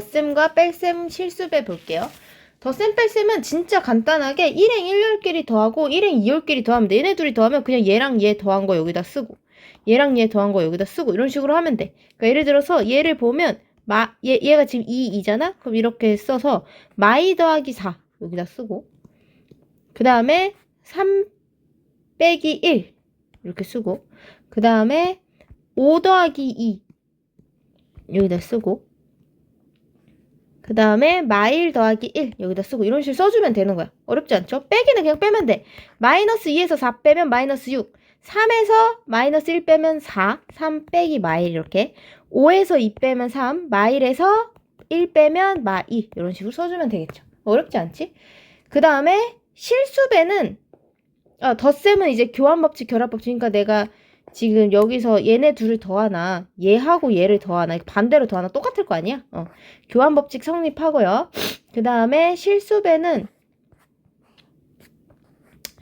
덧셈과 뺄셈 실수배 볼게요. 덧셈 뺄셈은 진짜 간단하게 1행 1열끼리 더하고 1행 2열끼리 더하면 돼. 얘네 둘이 더하면 그냥 얘랑 얘 더한 거 여기다 쓰고 얘랑 얘 더한 거 여기다 쓰고 이런 식으로 하면 돼. 그러니까 예를 들어서 얘를 보면 마, 얘, 얘가 지금 2, 2잖아? 그럼 이렇게 써서 마이 더하기 4 여기다 쓰고 그 다음에 3 빼기 1 이렇게 쓰고 그 다음에 5 더하기 2 여기다 쓰고 그 다음에 마일 더하기 1 여기다 쓰고 이런 식으로 써주면 되는 거야. 어렵지 않죠? 빼기는 그냥 빼면 돼. 마이너스 2에서 4 빼면 마이너스 6 3에서 마이너스 1 빼면 4 3 빼기 마일 이렇게 5에서 2 빼면 3 마일에서 1 빼면 마2 이런 식으로 써주면 되겠죠. 어렵지 않지? 그 다음에 실수배는 어, 덧셈은 이제 교환법칙, 결합법칙. 그러니까 내가 지금 여기서 얘네 둘을 더하나 얘하고 얘를 더하나 반대로 더하나 똑같을 거 아니야? 어. 교환 법칙 성립하고요. 그 다음에 실수배는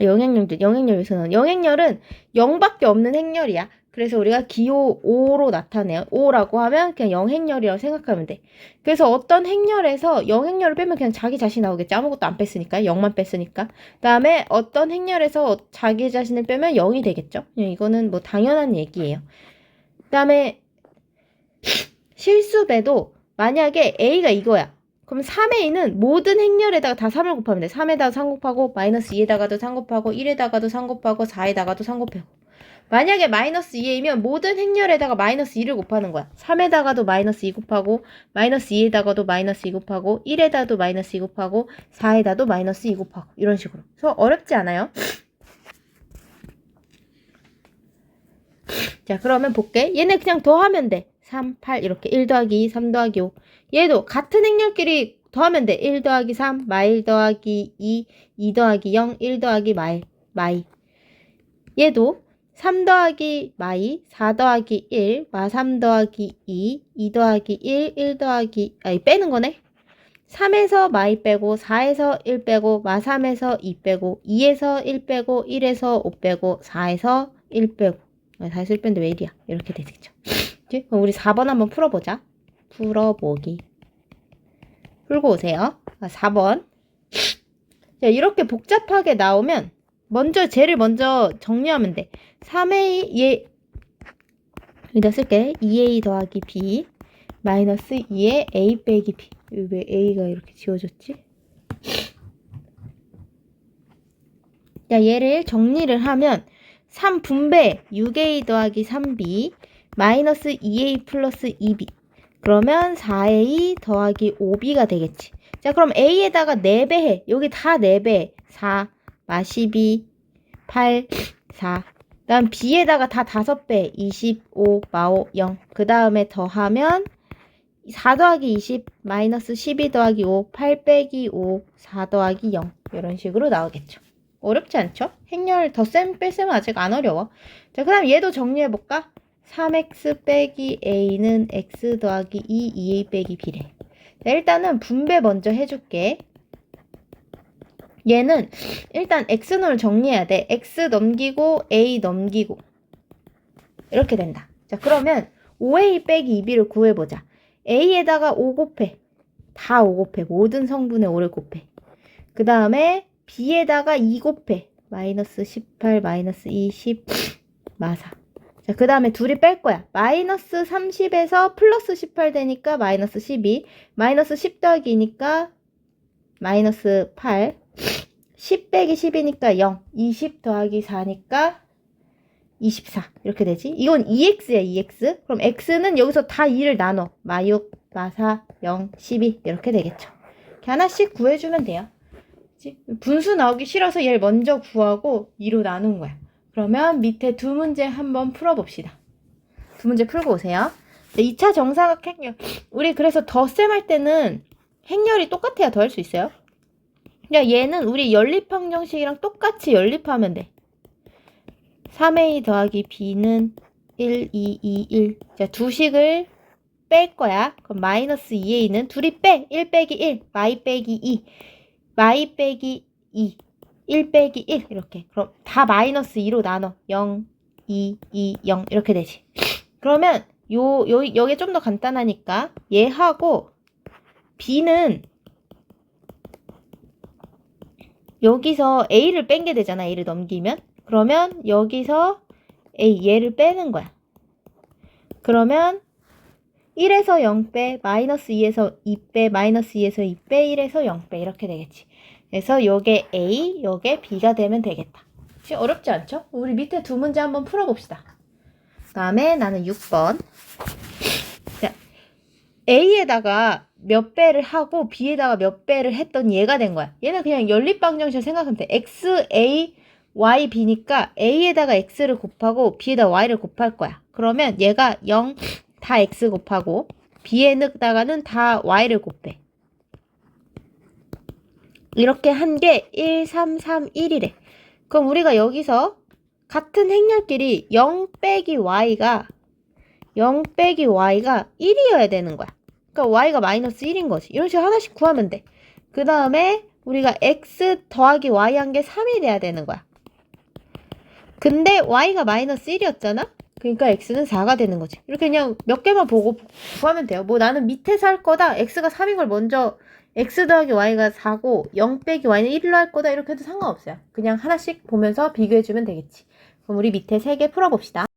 영행열들, 영행열에서는 영행열은 0밖에 없는 행렬이야. 그래서 우리가 기호 5로 나타내요. 5라고 하면 그냥 영행열이라고 생각하면 돼. 그래서 어떤 행렬에서 영행열을 빼면 그냥 자기 자신 나오겠지. 아무것도 안 뺐으니까. 0만 뺐으니까. 그 다음에 어떤 행렬에서 자기 자신을 빼면 0이 되겠죠. 이거는 뭐 당연한 얘기예요. 그 다음에 실수배도 만약에 A가 이거야. 그럼 3A는 모든 행렬에다가 다 3을 곱하면 돼. 3에다가 3 곱하고 마이너스 2에다가도 3 곱하고 1에다가도 3 곱하고 4에다가도 3 곱하고 만약에 마이너스 2이면 모든 행렬에다가 마이너스 2를 곱하는 거야. 3에다가도 마이너스 2 곱하고 마이너스 2에다가도 마이너스 2 곱하고 1에다도 마이너스 2 곱하고 4에다도 마이너스 2 곱하고 이런 식으로. 그래서 어렵지 않아요? 자 그러면 볼게. 얘네 그냥 더하면 돼. 3, 8 이렇게 1 더하기 2, 3 더하기 5. 얘도 같은 행렬끼리 더하면 돼. 1 더하기 3, 마일 더하기 2, 2 더하기 0, 1 더하기 마일, 마이. 얘도 3 더하기 마이, 4 더하기 1, 마 3 더하기 2, 2 더하기 1, 1 더하기, 아니, 빼는 거네? 3에서 마이 빼고, 4에서 1 빼고, 마 3에서 2 빼고, 2에서 1 빼고, 1에서 5 빼고, 4에서 1 빼고. 4에서 1 빼는데 왜 1이야? 이렇게 되겠죠. 그럼 우리 4번 한번 풀어보자. 풀어보기. 풀고 오세요. 4번. 자, 이렇게 복잡하게 나오면, 먼저 쟤를 먼저 정리하면 돼. 3a 얘 여기다 쓸게. 2a 더하기 b 마이너스 2의 a 빼기 b. 왜 a가 이렇게 지워졌지? 자, 얘를 정리를 하면 3분배 6a 더하기 3b 마이너스 2a 플러스 2b 그러면 4a 더하기 5b가 되겠지. 자, 그럼 a에다가 4배 해. 여기 다 4배. 4, 마 12, 8, 4. 다음 b에다가 다 5배. 25, 마오, 0. 그 다음에 더하면 4 더하기 20, 마이너스 12 더하기 5, 8 빼기 5, 4 더하기 0. 이런 식으로 나오겠죠. 어렵지 않죠? 행렬 덧셈 뺄셈은 아직 안 어려워. 자, 그 다음 얘도 정리해볼까? 3x 빼기 a는 x 더하기 2, 2a 빼기 b래. 자, 일단은 분배 먼저 해줄게. 얘는 일단 x를 정리해야 돼. x 넘기고 a 넘기고 이렇게 된다. 자 그러면 5a 빼기 2b를 구해보자. a에다가 5 곱해. 다 5 곱해. 모든 성분의 5를 곱해. 그 다음에 b에다가 2 곱해. 마이너스 18, 마이너스 20, 마사. 자, 그 다음에 둘이 뺄 거야. 마이너스 30에서 플러스 18 되니까 마이너스 12. 마이너스 10 더하기 2니까 마이너스 8. 10 빼기 10이니까 0. 20 더하기 4니까 24. 이렇게 되지. 이건 2x야, 2x. 그럼 x는 여기서 다 2를 나눠. 마 6, 마 4, 0, 12. 이렇게 되겠죠. 이렇게 하나씩 구해주면 돼요. 분수 나오기 싫어서 얘를 먼저 구하고 2로 나눈 거야. 그러면 밑에 두 문제 한번 풀어봅시다. 두 문제 풀고 오세요. 2차 정사각 행렬. 우리 그래서 덧셈 할 때는 행렬이 똑같아야 더 할 수 있어요. 야, 얘는 우리 연립항정식이랑 똑같이 연립하면 돼. 3a 더하기 b는 1, 2, 2, 1. 자, 두 식을 뺄 거야. 그럼 마이너스 2a는 둘이 빼. 1 빼기 1, 마이 빼기 2, 마이 빼기 2, 1 빼기 1 이렇게. 그럼 다 마이너스 2로 나눠. 0, 2, 2, 0 이렇게 되지. 그러면 요, 요, 여기 좀 더 간단하니까 얘하고 b는 여기서 a를 뺀 게 되잖아. a를 넘기면. 그러면 여기서 a 얘를 빼는 거야. 그러면 1에서 0 빼, 마이너스 2에서 2 빼, 마이너스 2에서 2 빼, 1에서 0 빼. 이렇게 되겠지. 그래서 요게 A, 요게 B가 되면 되겠다. 지금 어렵지 않죠? 우리 밑에 두 문제 한번 풀어봅시다. 그 다음에 나는 6번. 자, A에다가 몇 배를 하고 B에다가 몇 배를 했던 얘가 된 거야. 얘는 그냥 연립방정식 생각하면 돼. X, A, Y, B니까 A에다가 X를 곱하고 B에다 Y를 곱할 거야. 그러면 얘가 0, 다 X 곱하고 B에다가는 다 Y를 곱해. 이렇게 한 게 1, 3, 3, 1이래. 그럼 우리가 여기서 같은 행렬끼리 0 빼기 y가 0 빼기 y가 1이어야 되는 거야. 그러니까 y가 마이너스 1인 거지. 이런 식으로 하나씩 구하면 돼. 그 다음에 우리가 x 더하기 y 한 게 3이 돼야 되는 거야. 근데 y가 마이너스 1이었잖아? 그러니까 x는 4가 되는 거지. 이렇게 그냥 몇 개만 보고 구하면 돼요. 뭐 나는 밑에서 할 거다. x가 3인 걸 먼저 x 더하기 y가 4고 0 빼기 y는 1로 할 거다 이렇게 해도 상관없어요. 그냥 하나씩 보면서 비교해주면 되겠지. 그럼 우리 밑에 3개 풀어봅시다.